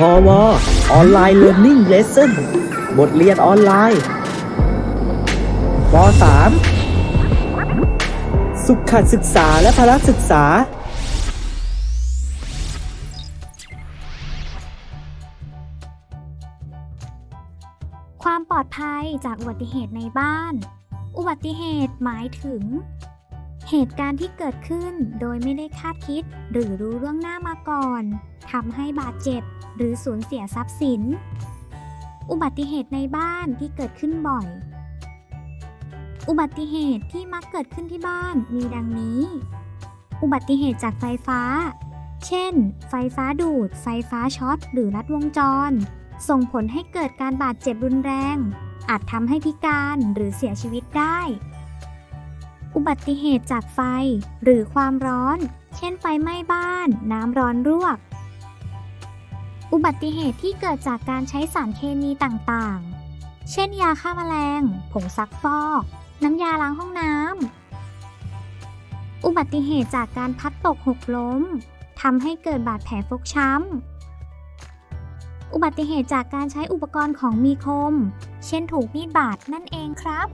พอวออนไลน์เรียนนิ่งเลสเซ่นบทเรียนออนไลน์ป .3 สุขศึกษาและพละศึกษา ความปลอดภัยจากอุบัติเหตุในบ้าน อุบัติเหตุหมายถึง เหตุการณ์ที่เกิดขึ้นโดยไม่ได้คาดคิด หรือรู้ล่วงหน้ามาก่อนทำให้บาดเจ็บ หรือสูญเสียทรัพย์สิน อุบัติเหตุในบ้านที่เกิดขึ้นบ่อย อุบัติเหตุที่มักเกิดขึ้นที่บ้านมีดังนี้ อุบัติเหตุจากไฟฟ้า เช่น ไฟฟ้าดูด ไฟฟ้าช็อต หรือลัดวงจร ส่งผลให้เกิดการบาดเจ็บรุนแรง อาจทำให้พิการหรือเสียชีวิตได้ อุบัติเหตุจากไฟ หรือความร้อน เช่นไฟไหม้บ้าน น้ำร้อนรั่วอุบัติเหตุที่เกิดจากการใช้สารเคมีต่างๆ เช่นยาฆ่าแมลง ผงซักฟอก น้ำยาล้างห้องน้ำ อุบัติเหตุจากการพัดตกหกล้มทำให้เกิดบาดแผลฟกช้ำ อุบัติเหตุจากการใช้อุปกรณ์ของมีคม เช่นถูกมีดบาดนั่นเองครับ